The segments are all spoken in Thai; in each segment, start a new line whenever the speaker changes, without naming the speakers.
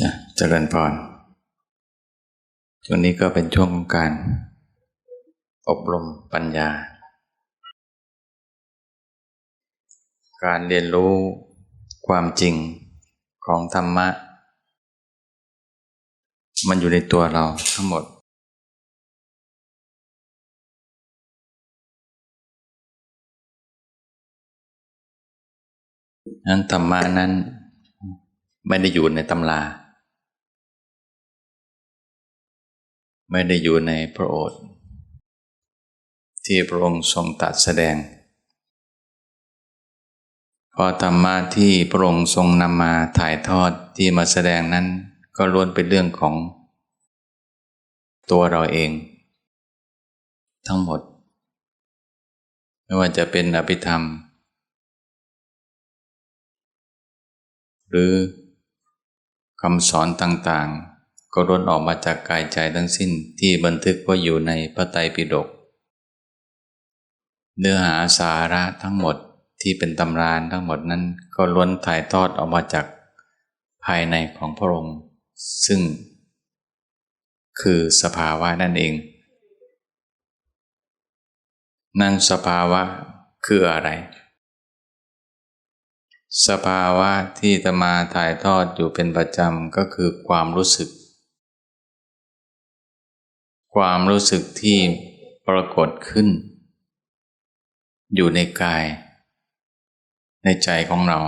จะเจริญพรช่วงนี้ก็เป็นช่วงของการ อบรมปัญญา การเรียนรู้ความจริงของธรรมะ มันอยู่ในตัวเราทั้งหมด นั้นธรรมะนั้น ไม่ได้อยู่ในตำรา ไม่ได้อยู่ในพระโอษฐ์ที่พระองค์ทรงตัดแสดงพราะธรรมะที่พระองค์ทรงนำมาถ่ายทอดที่มาแสดงนั้น ก็ล้วนเป็นเรื่องของ ตัวเราเอง ทั้งหมด ไม่ว่าจะเป็นอภิธรรม หรือ คำสอนต่างๆ ก็ล้วนออกมาจากกายใจทั้งสิ้นที่บันทึกไว้อยู่ในพระไตรปิฎกเนื้อหาสาระทั้งหมดที่เป็นตำรานทั้งหมดนั้นก็ล้วนถ่ายทอดออกมาจากภายในของพระองค์ ซึ่ง คือสภาวะนั่นเอง นั่นสภาวะคืออะไร สภาวะที่ตมาถ่ายทอดอยู่เป็นประจำก็คือความรู้สึก ความรู้สึกที่ปรากฏขึ้น อยู่ในกาย ในใจของเรา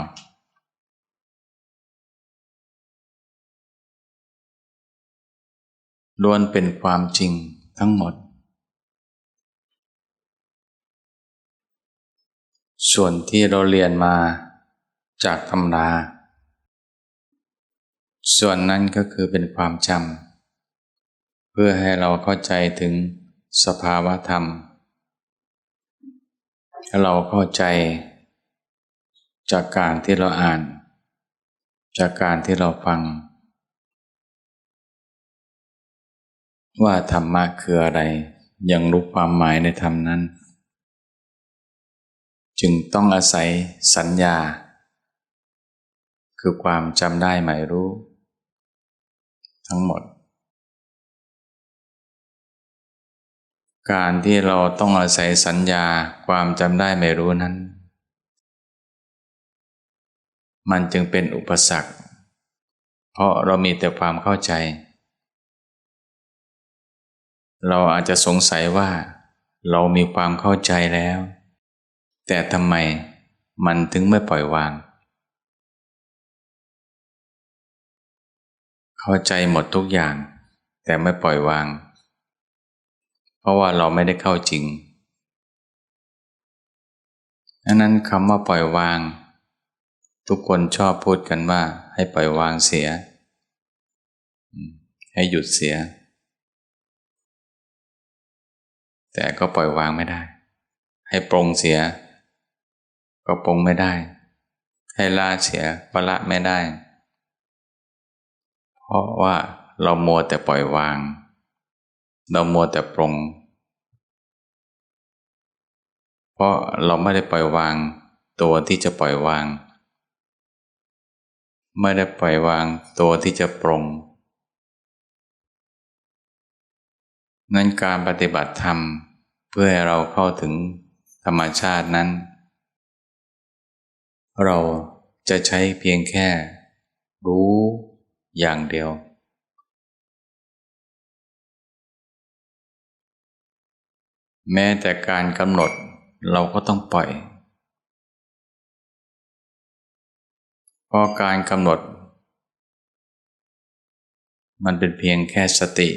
ล้วนเป็นความจริงทั้งหมด ส่วนที่เราเรียนมา จากตำราส่วนนั้นก็คือเป็นความจำเพื่อให้เราเข้าใจถึงสภาวะธรรมให้เราเข้าใจ จากการที่เราอ่าน จากการที่เราฟัง ว่าธรรมะคืออะไร ยังรู้ความหมายในธรรมนั้น จึงต้องอาศัยสัญญา คือความจำได้หมายรู้ ทั้งหมด การที่เราต้องอาศัยสัญญาความจำได้ไม่รู้นั้น มันจึงเป็นอุปสรรค เพราะเรามีแต่ความเข้าใจ เราอาจจะสงสัยว่า เรามีความเข้าใจแล้ว แต่ทำไมมันถึงไม่ปล่อยวาง เข้าใจหมดทุกอย่าง แต่ไม่ปล่อยวาง เพราะว่าเราไม่ได้เข้าจริงดังนั้นคำว่าปล่อยวาง ทุกคนชอบพูดกันว่า ให้ปล่อยวางเสีย ให้หยุดเสีย แต่ก็ปล่อยวางไม่ได้ ให้ปรงเสีย ก็ปรงไม่ได้ ให้ละเสียก็ละไม่ได้ ราะว่าเราโมแต่ปล่อยวาง เราโมแต่ปรง เพราะเราไม่ได้ปล่อยวางตัวที่จะปล่อยวาง ไม่ได้ปล่อยวางตัวที่จะปรง นั้นการปฏิบัติธรรมเพื่อให้เราเข้าถึงธรรมชาตินั้น เราจะใช้เพียงแค่รู้ อย่างเดียว แม้แต่การกำหนดเราก็ต้องปล่อย เพราะการกำหนด มันเป็นเพียงแค่สติ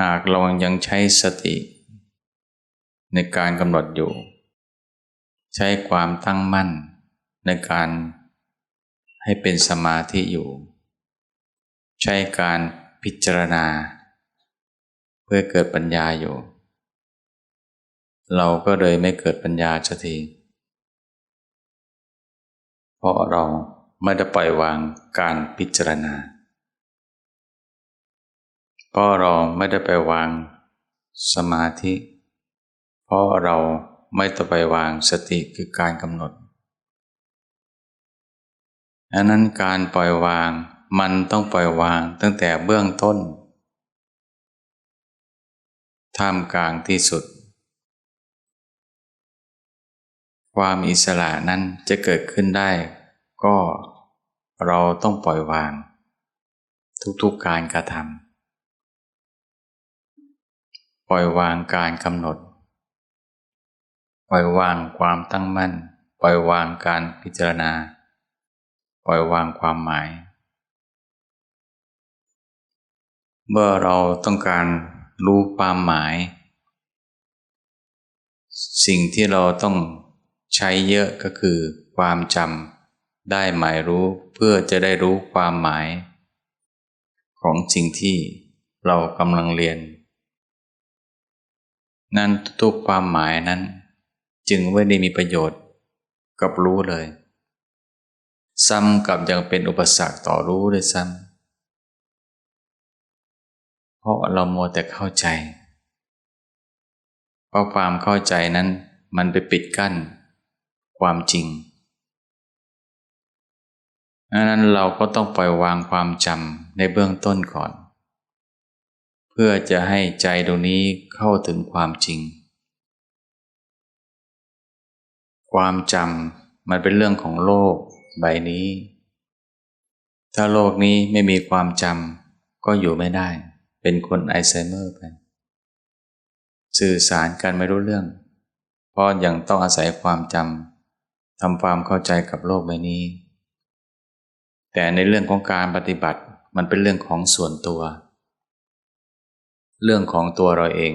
หากเรายังใช้สติ ในการกำหนดอยู่ ใช้ความตั้งมั่นในการ ให้เป็นสมาธิอยู่ ใช้การพิจารณา เพื่อเกิดปัญญาอยู่ เราก็เลยไม่เกิดปัญญาสักทีเพราะเราไม่ได้ปล่อยวางการพิจารณา เพราะเราไม่ได้ไปวางสมาธิ เพราะเราไม่ต้องไปวางสติคือการกำหนด อันนั้นการปล่อยวางมันต้องปล่อยวางตั้งแต่เบื้องต้น ท่ามกลางที่สุด ความอิสระนั้นจะเกิดขึ้นได้ ก็เราต้องปล่อยวาง ทุกๆการกระทำปล่อยวางการกำหนด ปล่อยวางความตั้งมั่น ปล่อยวางการพิจารณา ปล่อยวางความหมาย เมื่อเราต้องการรู้ความหมาย สิ่งที่เราต้องใช้เยอะก็คือ ความจำได้หมายรู้เพื่อจะได้รู้ความหมาย ของสิ่งที่เรากำลังเรียน นั่นทุกความหมายนั้น จึงไม่ได้มีประโยชน์กับรู้เลย ซ้ำกับยังเป็นอุปสรรคต่อรู้ด้วยซ้ำเพราะเราโมแต่เข้าใจ เพราะความเข้าใจนั้นมันไปปิดกั้น ความจริงดังนั้นเราก็ต้องปล่อยวางความจำในเบื้องต้นก่อน เพื่อจะให้ใจตรงนี้เข้าถึงความจริง ความจำมันเป็นเรื่องของโลก ใบนี้ ถ้าโลกนี้ไม่มีความจำก็อยู่ไม่ได้ เป็นคนไอไซเมอร์ไป สื่อสารกันไม่รู้เรื่อง เพราะยังต้องอาศัยความจำทำความเข้าใจกับโลกใบนี้ แต่ในเรื่องของการปฏิบัติมันเป็นเรื่องของส่วนตัว เรื่องของตัวเราเอง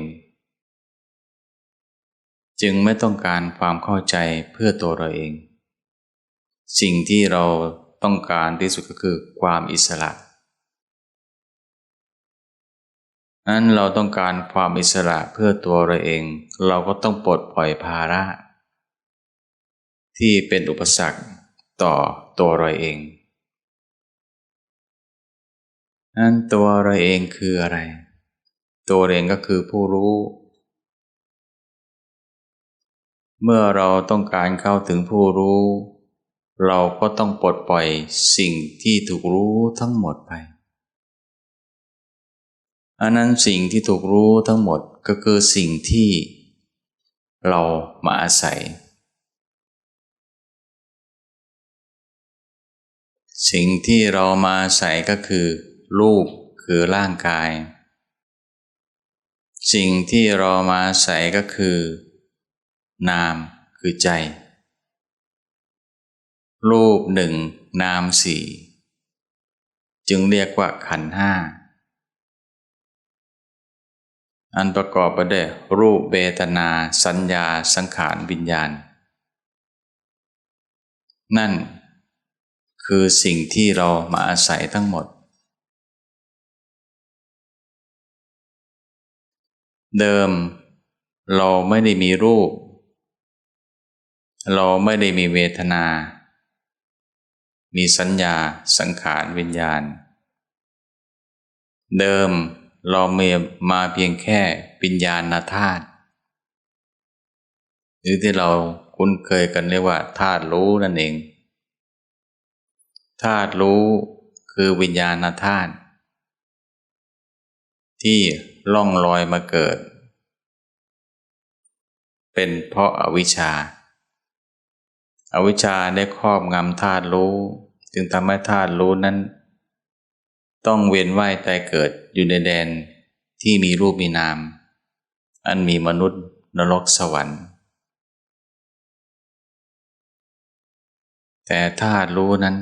จึงไม่ต้องการความเข้าใจเพื่อตัวเราเอง สิ่งที่เราต้องการที่สุดก็คือความอิสระนั้นเราต้องการความอิสระเพื่อตัวเราเอง เราก็ต้องปลดปล่อยภาระ ที่เป็นอุปสรรคต่อตัวเราเองนั้นตัวเราเองคืออะไร ตัวเองก็คือผู้รู้ เมื่อเราต้องการเข้าถึงผู้รู้ เราก็ต้องปลดปล่อยสิ่งที่ถูกรู้ทั้งหมดไปอันนั้นสิ่งที่ถูกรู้ทั้งหมดก็คือสิ่งที่เรามาอาศัย สิ่งที่เรามาอาศัยก็คือ รูปคือร่างกาย สิ่งที่เรามาอาศัยก็คือ นามคือใจ รูปหนึ่งนามสี่จึงเรียกว่าขันห้า อันประกอบไปด้วยรูปเบตนา สัญญาสังขารวิญญาณ นั่นคือสิ่งที่เรามาอาศัยทั้งหมด เดิมเราไม่ได้มีรูป เราไม่ได้มีเวทนา มีสัญญาสังขารวิญญาณ เดิมเราเมมาเพียงแค่ปิญญาณธาตุหรือที่เราคุ้นเคยกันเรียกว่าธาตุรู้นั่นเองธาตุรู้คือวิญญาณธาตุที่ล่องลอยมาเกิด เป็นเพราะอาวิชชาอาวิชชาได้ครอบงำธาตุรู้ จึงทำให้ธาตุรู้นั้น ต้องเวียนว่ายตายเกิดอยู่ในแดนที่มีรูปมีนาม อันมีมนุษย์นรกสวรรค์ แต่ถ้ารู้นั้น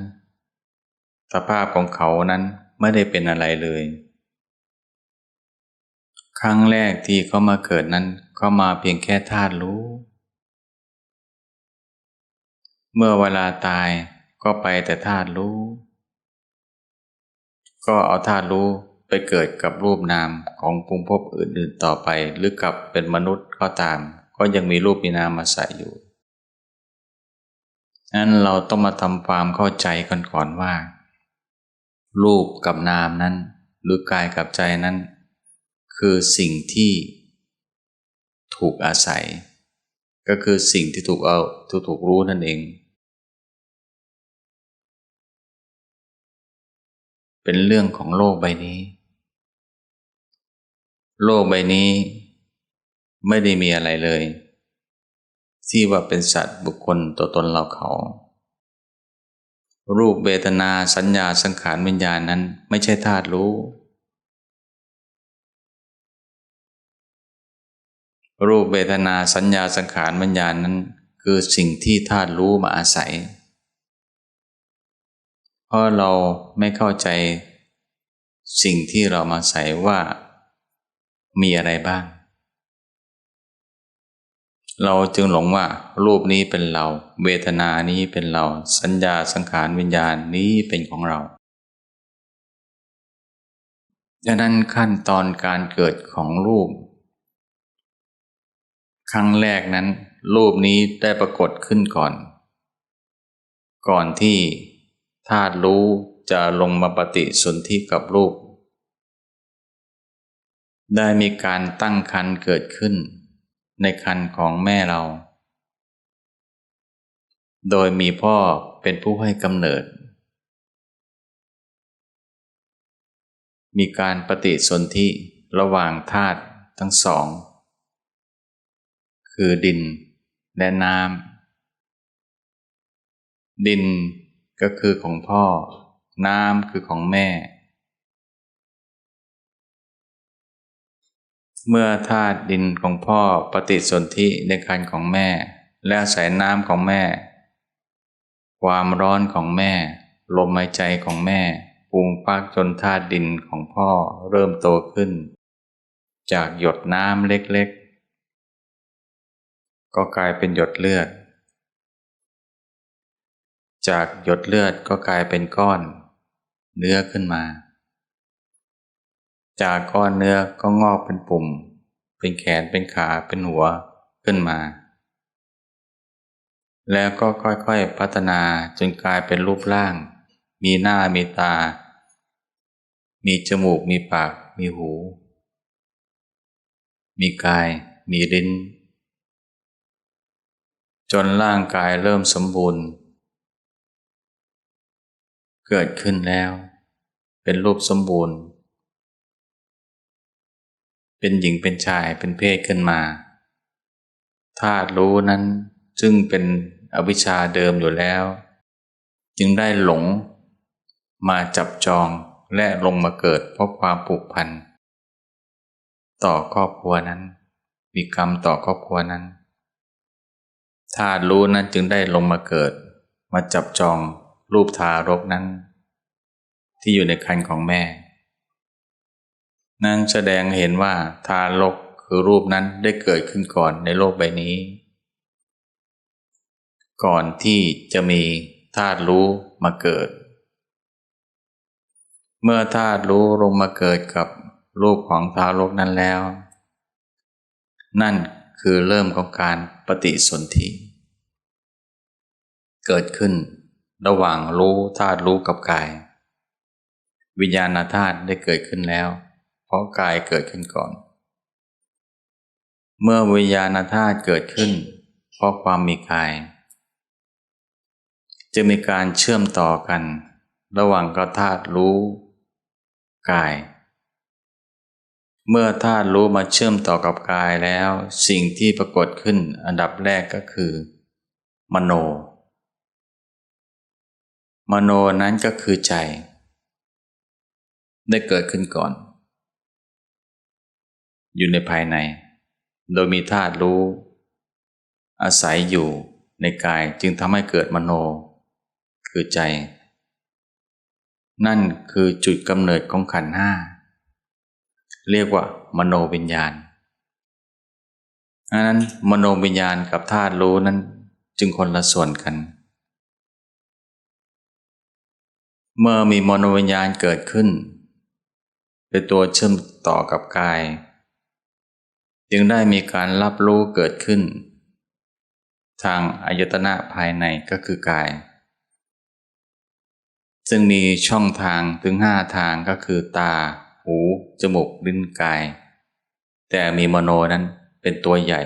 สภาพของเขานั้นไม่ได้เป็นอะไรเลย ครั้งแรกที่เขามาเกิดนั้นเขามาเพียงแค่ธาตุรู้ เมื่อเวลาตาย ก็ไปแต่ธาตุรู้ ก็เอาธาตุรู้ไปเกิดกับรูปนามของภูมิภพอื่นๆต่อไป หรือกับเป็นมนุษย์ก็ตาม ก็ยังมีรูปมีนามมาใส่อยู่นั้นเราต้องมาทำความเข้าใจกันก่อนว่า รูปกับนามนั้น หรือกายกับใจนั้น คือสิ่งที่ถูกอาศัย ก็คือสิ่งที่ถูกเอาถูกถูกรู้นั่นเอง เป็นเรื่องของโลกใบนี้ โลกใบนี้ไม่ได้มีอะไรเลย ที่ว่าเป็นสัตว์บุคคลตัวตนเราเขา รูปเบตนาสัญญาสังขารวิญญาณนั้นไม่ใช่ธาตุรู้ รูปเบตนาสัญญาสังขารวิญญาณนั้น คือสิ่งที่ธาตุรู้มาอาศัย ราะเราไม่เข้าใจสิ่งที่เรามาใส่ว่ามีอะไรบ้าง เราจึงหลงว่า รูปนี้เป็นเรา เวทนานี้เป็นเรา สัญญาสังขารวิญญาณนี้เป็นของเราดังนั้นขั้นตอนการเกิดของรูป ครั้งแรกนั้น รูปนี้ได้ปรากฏขึ้นก่อน ก่อนที่ ธาตุรู้จะลงมาปฏิสนธิกับรูป ได้มีการตั้งคันเกิดขึ้น ในคันของแม่เรา โดยมีพ่อเป็นผู้ให้กำเนิด มีการปฏิสนธิระหว่างธาตุทั้งสอง คือดินและน้ำดิน ก็คือของพ่อ น้ำคือของแม่ เมื่อธาตุดินของพ่อปฏิสนธิในคันของแม่ และสายน้ำของแม่ ความร้อนของแม่ ลมหายใจของแม่ปรุงปักจนธาตุดินของพ่อเริ่มโตขึ้น จากหยดน้ำเล็กๆ ก็กลายเป็นหยดเลือด จากหยดเลือดก็กลายเป็นก้อน เนื้อขึ้นมา จากก้อนเนื้อก็งอกเป็นปุ่ม เป็นแขนเป็นขาเป็นหัวขึ้นมา แล้วก็ค่อยๆพัฒนาจนกลายเป็นรูปร่าง มีหน้ามีตา มีจมูกมีปาก มีหู มีกาย มีลิ้น จนร่างกายเริ่มสมบูรณ์ เกิดขึ้นแล้ว เป็นรูปสมบูรณ์ เป็นหญิงเป็นชายเป็นเพศขึ้นมาธาตุรู้นั้นซึ่งเป็นอวิชชาเดิมอยู่แล้ว จึงได้หลงมาจับจองและลงมาเกิดเพราะความผูกพันต่อครอบครัวนั้น มีกรรมต่อครอบครัวนั้นธาตุรู้นั้นจึงได้ลงมาเกิด มาจับจอง รูปทารกนั้น ที่อยู่ในคันของแม่ นั้นแสดงเห็นว่าทารกคือรูปนั้นได้เกิดขึ้นก่อนในโลกใบนี้ ก่อนที่จะมีธาตุรู้มาเกิด เมื่อธาตุรู้ลงมาเกิดกับรูปของทารกนั้นแล้ว นั่นคือเริ่มของการปฏิสนธิเกิดขึ้น ระหว่างรู้ธาตุรู้กับกาย วิญญาณธาตุได้เกิดขึ้นแล้ว เพราะกายเกิดขึ้นก่อน เมื่อวิญญาณธาตุเกิดขึ้น เพราะความมีกาย จะมีการเชื่อมต่อกัน ระหว่างกธาตุรู้กาย เมื่อธาตุรู้มาเชื่อมต่อกับกายแล้ว สิ่งที่ปรากฏขึ้นอันดับแรกก็คือ มโน มโนนั้นก็คือใจ ได้เกิดขึ้นก่อน อยู่ในภายใน โดยมีธาตุรู้ อาศัยอยู่ในกายจึงทำให้เกิดมโน คือใจ นั่นคือจุดกำเนิดของขันห้า เรียกว่า มโนวิญญาณอันนั้นมโนวิญญาณกับธาตุรู้นั้นจึงคนละส่วนกัน เมื่อมีมโนวิญญาณเกิดขึ้น เป็นตัวเชื่อมต่อกับกาย จึงได้มีการรับรู้เกิดขึ้น ทางอายตนะภายในก็คือกาย ซึ่งมีช่องทางถึงห้าทางก็คือตา หู จมูก ลิ้น กาย แต่มีมโนนั้นเป็นตัวใหญ่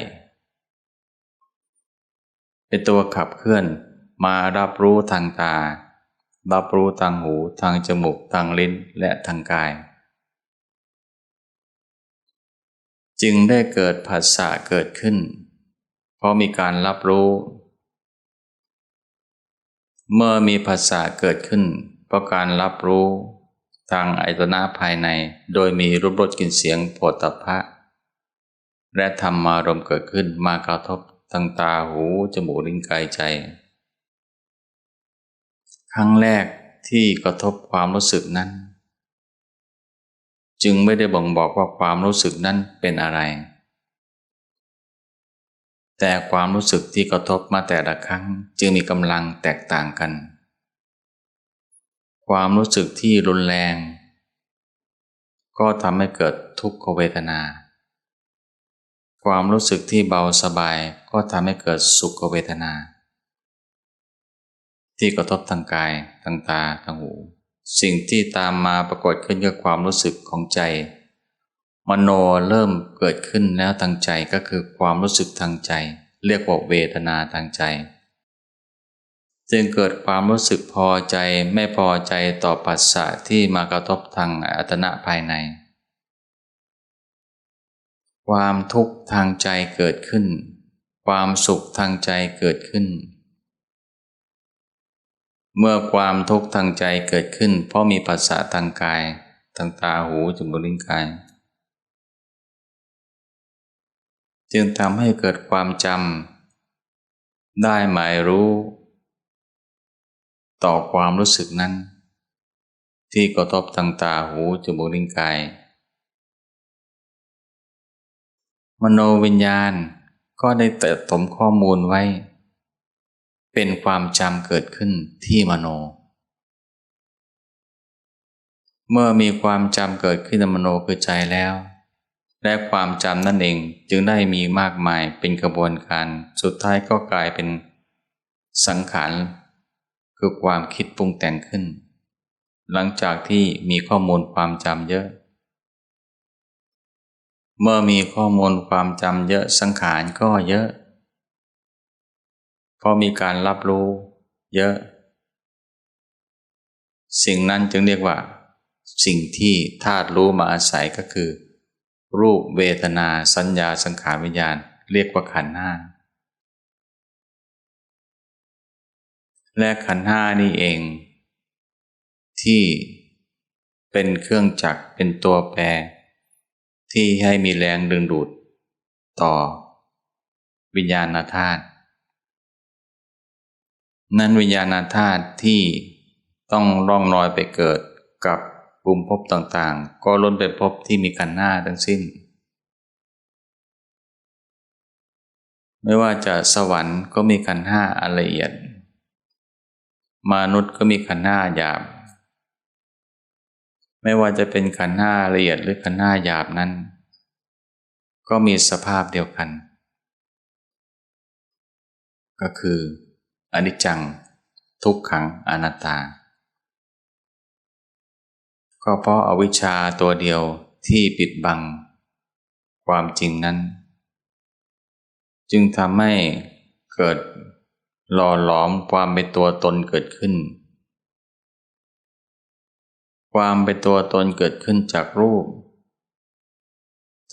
เป็นตัวขับเคลื่อนมารับรู้ทางตา รับรู้ทางหูทางจมูกทางลิ้นและทางกาย จึงได้เกิดผัสสะเกิดขึ้น เพราะมีการรับรู้ เมื่อมีภาษาเกิดขึ้น เพราะการรับรู้ทางอายตนะภายใน โดยมีรูปรสกลิ่นเสียงโผฏฐัพพะ และธรรมารมเกิดขึ้นมากระทบทางตาหูจมูกลิ้นกายใจ ครั้งแรกที่กระทบความรู้สึกนั้น จึงไม่ได้บ่งบอกว่าความรู้สึกนั้นเป็นอะไร แต่ความรู้สึกที่กระทบมาแต่ละครั้งจึงมีกำลังแตกต่างกัน ความรู้สึกที่รุนแรง ก็ทำให้เกิดทุกขเวทนาความรู้สึกที่เบาสบายก็ทำให้เกิดสุขเวทนา ที่กระทบทางกายทางตาทางหู สิ่งที่ตามมาปรากฏขึ้นคือความรู้สึกของใจ มโนเริ่มเกิดขึ้นแล้วทางใจก็คือความรู้สึกทางใจ เรียกว่าเวทนาทางใจ จึงเกิดความรู้สึกพอใจไม่พอใจต่อปัสสะที่มากระทบทางอัตนะภายใน ความทุกข์ทางใจเกิดขึ้น ความสุขทางใจเกิดขึ้น เมื่อความทุกข์ทางใจเกิดขึ้น เพราะมีภาษาทางกาย ทางตาหูจมูกลิ้นกาย จึงทำให้เกิดความจำได้หมายรู้ ต่อความรู้สึกนั้น ที่กระทบทางตาหูจมูกลิ้นกาย มโนวิญญาณก็ได้เติมถมข้อมูลไว้ เป็นความจำเกิดขึ้นที่มโน เมื่อมีความจำเกิดขึ้นในมโนคือใจแล้ว และความจำนั่นเองจึงได้มีมากมายเป็นกระบวนการ สุดท้ายก็กลายเป็นสังขารคือความคิดปรุงแต่งขึ้น หลังจากที่มีข้อมูลความจำเยอะ เมื่อมีข้อมูลความจำเยอะสังขารก็เยอะ เพราะมีการรับรู้เยอะ สิ่งนั้นจึงเรียกว่า สิ่งที่ธาตุรู้มาอาศัยก็คือ รูปเวทนาสัญญาสังขารวิญญาณ เรียกว่าขันห้าและขันห้านี่เอง ที่เป็นเครื่องจักรเป็นตัวแปร ที่ให้มีแรงดึงดูด ต่อ วิญญาณธาตุ นั้นวิญญาณธาตุที่ต้องร่องรอยไปเกิดกับกลุ่มภพต่างๆ ก็ล้นเป็นภพที่มีขันหน้าทั้งสิ้น ไม่ว่าจะสวรรค์ก็มีขันห้าอันละเอียด มนุษย์ก็มีขันห้าหยาบ ไม่ว่าจะเป็นขันห้าละเอียดหรือขันห้าหยาบนั้น ก็มีสภาพเดียวกัน ก็คือ อนิจจัง ทุกขังอนัตตา ก็เพราะอาวิชชาตัวเดียวที่ปิดบัง ความจริงนั้น จึงทำให้เกิดหล่อหลอมความเป็นตัวตนเกิดขึ้น ความเป็นตัวตนเกิดขึ้นจากรูป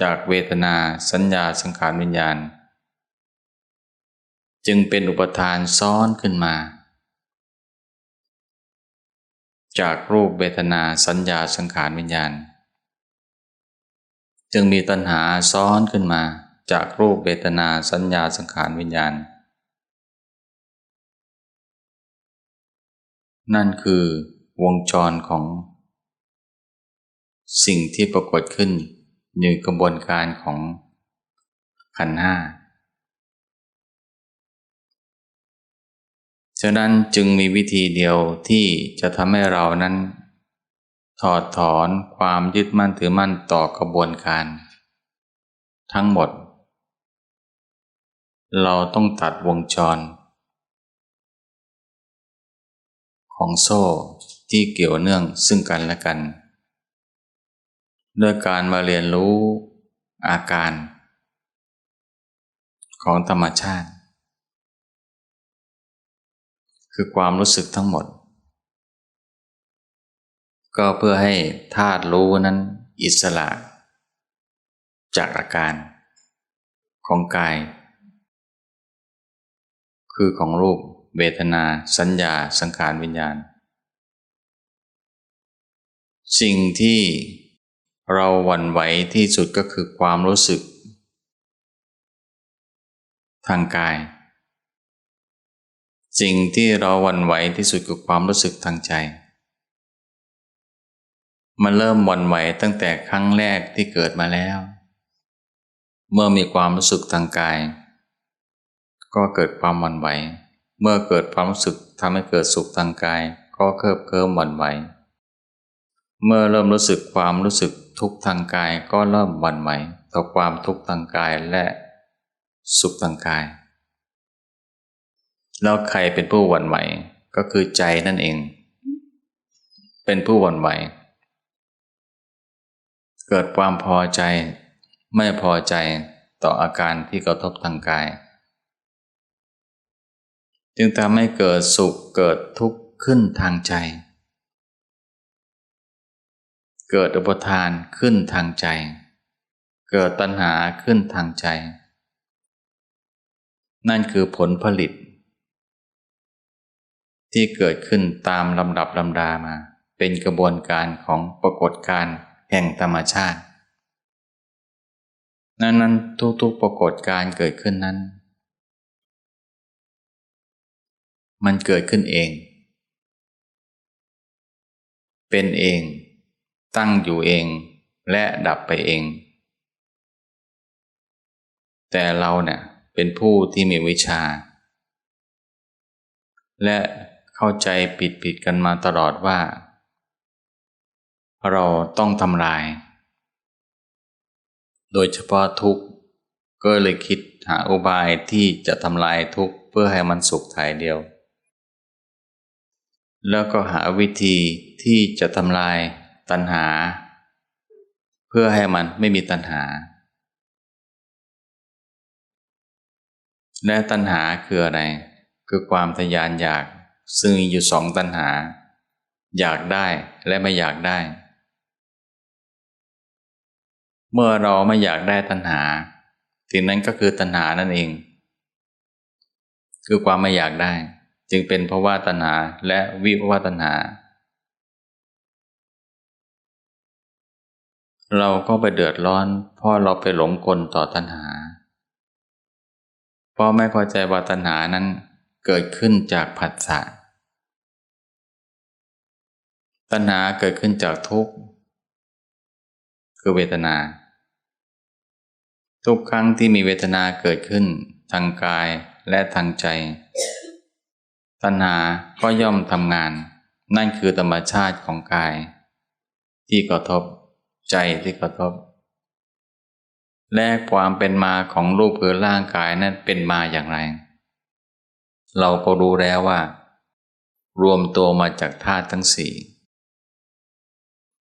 จากเวทนาสัญญาสังขารวิญญาณ จึงเป็นอุปทานซ้อนขึ้นมา จากรูปเวทนาสัญญาสังขารวิญญาณ จึงมีตัณหาซ้อนขึ้นมา จากรูปเวทนาสัญญาสังขารวิญญาณ นั่นคือวงจรของ สิ่งที่ปรากฏขึ้นอยู่กระบวนการของขันห้า ฉะนั้นจึงมีวิธีเดียวที่จะทำให้เรานั้น ถอดถอนความยึดมั่นถือมั่นต่อกระบวนการ ทั้งหมด เราต้องตัดวงจร ของโซ่ที่เกี่ยวเนื่องซึ่งกันและกัน ด้วยการมาเรียนรู้อาการ ของธรรมชาติ คือความรู้สึกทั้งหมด ก็เพื่อให้ธาตุรู้นั้นอิสระ จากอาการ ของกาย คือของรูปเวทนา สัญญา สังขารวิญญาณ สิ่งที่เราหวั่นไหวที่สุดก็คือความรู้สึก ทางกาย สิ่งที่เราหวั่นไหวที่สุดคือความรู้สึกทางใจ มันเริ่มหวั่นไหวตั้งแต่ครั้งแรกที่เกิดมาแล้ว เมื่อมีความรู้สึกทางกาย ก็เกิดความหวั่นไหว เมื่อเกิดความรู้สึกทำให้เกิดสุขทางกาย ก็เคิบเคิมหวั่นไหว เมื่อเริ่มรู้สึกความรู้สึกทุกทางกายก็เริ่มหวั่นไหวต่อความทุกข์ทางกายและสุขทางกาย แล้วใครเป็นผู้หวั่นไหวก็คือใจนั่นเอง เป็นผู้หวั่นไหว เกิดความพอใจ ไม่พอใจต่ออาการที่กระทบทางกาย จึงทำให้เกิดสุขเกิดทุกข์ขึ้นทางใจ เกิดอุปทานขึ้นทางใจ เกิดตัณหาขึ้นทางใจ นั่นคือผลผลิต ที่เกิดขึ้นตามลำดับลำดามา เป็นกระบวนการของปรากฏการแห่งธรรมชาติ นั้นนั้นทุกๆปรากฏการเกิดขึ้นนั้น มันเกิดขึ้นเอง เป็นเอง ตั้งอยู่เองและดับไปเอง แต่เราเนี่ยเป็นผู้ที่มีวิชา และ เข้าใจผิดผิดกันมาตลอดว่า เราต้องทำลาย โดยเฉพาะทุกข์ก็เลยคิดหาอุบายที่จะทำลายทุกข์เพื่อให้มันสุขทายเดียว แล้วก็หาวิธีที่จะทำลายตัณหา เพื่อให้มันไม่มีตัณหา และตัณหาคืออะไร คือความทยานอยาก ซึ่งมีอยู่สองตัณหา อยากได้และไม่อยากได้ เมื่อเราไม่อยากได้ตัณหาสิ่งนั้นก็คือตัณหานั่นเอง คือความไม่อยากได้ จึงเป็นเพราะว่าตัณหาและวิภวตัณหา เราก็ไปเดือดร้อนเพราะเราไปหลงกลต่อตัณหา เพราะไม่พอใจว่าตัณหานั้น เกิดขึ้นจากผัสสะตัณหาเกิดขึ้นจากทุกข์คือเวทนา ทุกครั้งที่มีเวทนาเกิดขึ้น ทางกายและทางใจ ตัณหาก็ย่อมทำงาน นั่นคือธรรมชาติของกาย ที่กระทบใจที่กระทบ และความเป็นมาของรูปคือร่างกายนั้นเป็นมาอย่างไร เราก็รู้แล้วว่า รวมตัวมาจากธาตุทั้งสี่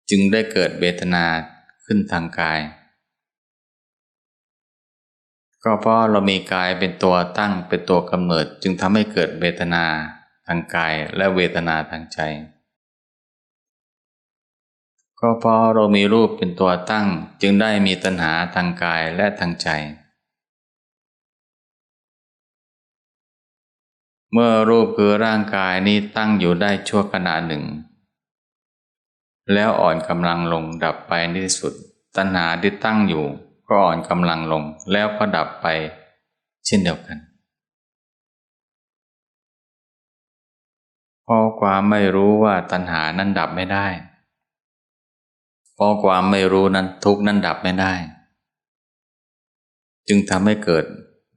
จึงได้เกิดเวทนาขึ้นทางกาย ก็เพราะเรามีกายเป็นตัวตั้งเป็นตัวกำเนิด จึงทำให้เกิดเวทนาทางกายและเวทนาทางใจ ก็เพราะเรามีรูปเป็นตัวตั้ง จึงได้มีตัณหาทางกายและทางใจ เมื่อรูปคือร่างกายนี้ตั้งอยู่ได้ชั่วขณะหนึ่ง แล้วอ่อนกำลังลงดับไปในที่สุด ตัณหาที่ตั้งอยู่ ก็อ่อนกำลังลงแล้วก็ดับไป เช่นเดียวกันเพราะความไม่รู้ว่าตัณหานั้นดับไม่ได้พราะความไม่รู้นั้นทุกนั้นดับไม่ได้ จึงทำให้เกิด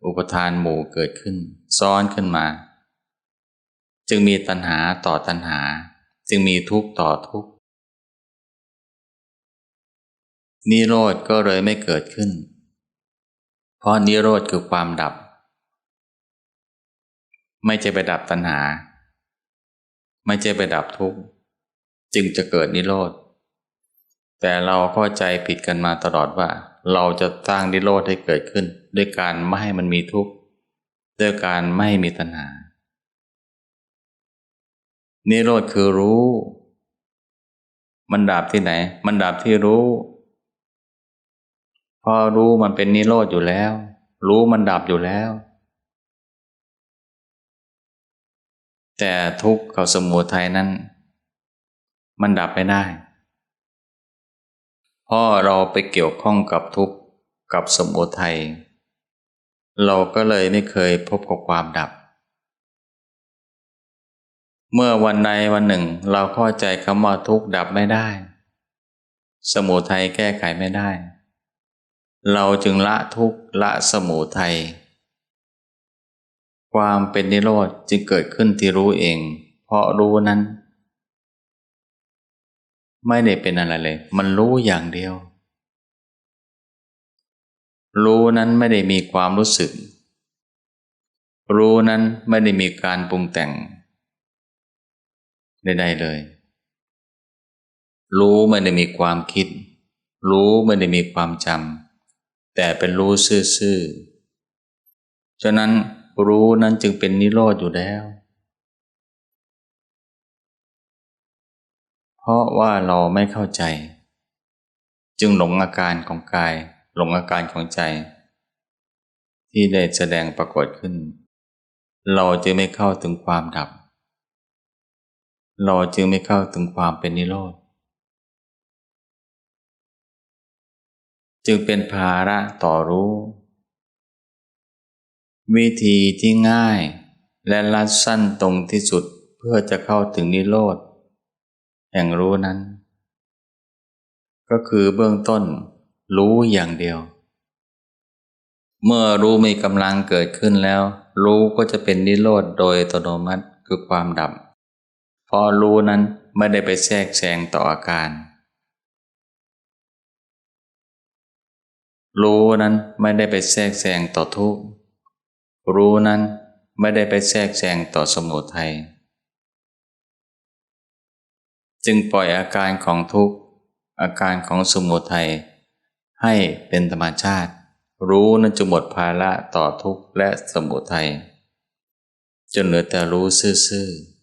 อุปทานหมู่เกิดขึ้น ซ้อนขึ้นมา จึงมีตัณหาต่อตัณหา จึงมีทุกข์ต่อทุกข์นิโรธก็เลยไม่เกิดขึ้น เพราะนิโรธคือความดับ ไม่จะไปดับตัณหา ไม่จะไปดับทุกข์จึงจะเกิดนิโรธ แต่เราเข้าใจผิดกันมาตลอดว่า เราจะสร้างนิโรธให้เกิดขึ้น ด้วยการไม่ให้มันมีทุกข์ด้วยการไม่ให้มีตัณหา นิโรธคือรู้ มันดับที่ไหน มันดับที่รู้ พอรู้มันเป็นนิโรธอยู่แล้ว รู้มันดับอยู่แล้ว แต่ทุกข์กับสมุทัยนั้น มันดับไม่ได้เพราะเราไปเกี่ยวข้องกับทุกข์กับสมุทัยเราก็เลยไม่เคยพบกับความดับ เมื่อวันใดวันหนึ่งเราเข้าใจคำว่าทุกข์ดับไม่ได้ สมุทัยแก้ไขไม่ได้ เราจึงละทุกข์ละสมุทัยความเป็นนิโรธจึงเกิดขึ้นที่รู้เอง เพราะรู้นั้น ไม่ได้เป็นอะไรเลย มันรู้อย่างเดียว รู้นั้นไม่ได้มีความรู้สึก รู้นั้นไม่ได้มีการปรุงแต่ง ใดๆเลย รู้ไม่ได้มีความคิด รู้ไม่ได้มีความจำแต่เป็นรู้ซื่อๆฉะนั้นรู้นั้นจึงเป็นนิโรธอยู่แล้ว เพราะว่าเราไม่เข้าใจ จึงหลงอาการของกาย หลงอาการของใจ ที่ได้แสดงปรากฏขึ้น เราจึงไม่เข้าถึงความดับ เราจึงไม่เข้าถึงความเป็นนิโรธ จึงเป็นภาระต่อรู้ วิธีที่ง่ายและลัดสั้นตรงที่สุดเพื่อจะเข้าถึงนิโรธ แห่งรู้นั้น ก็คือเบื้องต้นรู้อย่างเดียว เมื่อรู้มีกำลังเกิดขึ้นแล้ว รู้ก็จะเป็นนิโรธโดยอัตโนมัติคือความดับ พราะรู้นั้นไม่ได้ไปแทรกแซงต่ออาการ รู้นั้นไม่ได้ไปแทรกแซงต่อทุกข์ รู้นั้นไม่ได้ไปแทรกแซงต่อสมุทัย จึงปล่อยอาการของทุกข์ อาการของสมุทัย ให้เป็นธรรมชาติ รู้นั้นจะหมดภาระต่อทุกข์และสมุทัย จนเหลือแต่รู้ซื่อๆ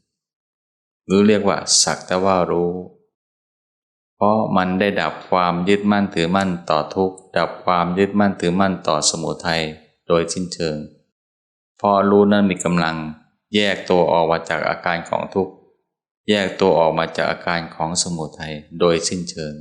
หรือเรียกว่า สักแต่ว่ารู้ เพราะมันได้ดับความยึดมั่นถือมั่นต่อทุกข์ ดับความยึดมั่นถือมั่นต่อสมุทัยโดยสิ้นเชิง พอรู้นั้นมีกำลัง แยกตัวออกมาจากอาการของทุกข์ แยกตัวออกมาจากอาการของสมุทัยโดยสิ้นเชิง